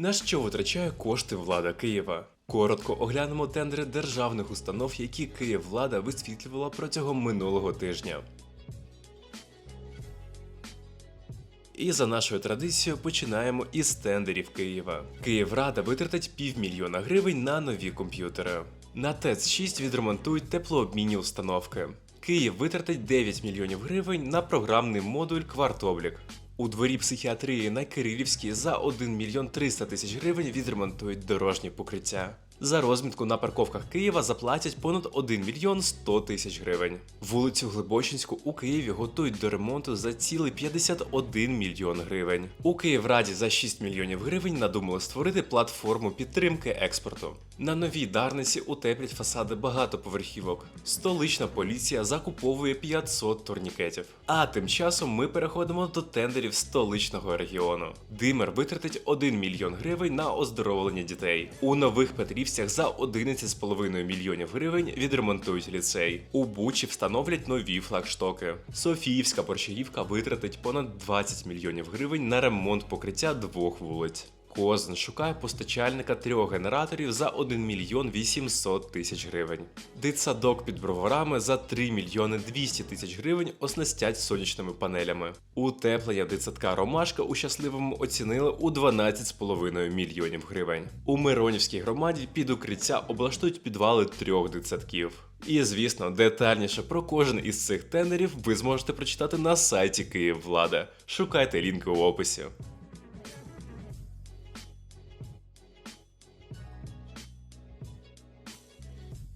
На що витрачає кошти влада Києва? Коротко оглянемо тендери державних установ, які Київвлада висвітлювала протягом минулого тижня. І за нашою традицією починаємо із тендерів Києва. Київрада витратить півмільйона гривень на нові комп'ютери. На ТЕЦ-6 відремонтують теплообмінні установки. Київ витратить 9 мільйонів гривень на програмний модуль Квартоблік. У дворі психіатрії на Кирилівській за 1 мільйон 300 тисяч гривень відремонтують дорожні покриття. За розмітку на парковках Києва заплатять понад 1 мільйон 100 тисяч гривень. Вулицю Глибочинську у Києві готують до ремонту за цілий 51 мільйон гривень. У Київраді за 6 мільйонів гривень надумали створити платформу підтримки експорту. На новій Дарниці утеплять фасади багатоповерхівок. Столична поліція закуповує 500 турнікетів. А тим часом ми переходимо до тендерів столичного регіону. Димер витратить 1 мільйон гривень на оздоровлення дітей. У нових Петрівцях за 11,5 мільйонів гривень відремонтують ліцей. У Бучі встановлять нові флагштоки. Софіївська борщагівка витратить понад 20 мільйонів гривень на ремонт покриття двох вулиць. Козин шукає постачальника трьох генераторів за 1 мільйон 800 тисяч гривень. Дитсадок під броварами за 3 мільйони 200 тисяч гривень оснастять сонячними панелями. Утеплення дитсадка Ромашка у щасливому оцінили у 12,5 мільйонів гривень. У Миронівській громаді під укриття облаштують підвали трьох дитсадків. І звісно, детальніше про кожен із цих тендерів ви зможете прочитати на сайті Київвлада. Шукайте лінки у описі.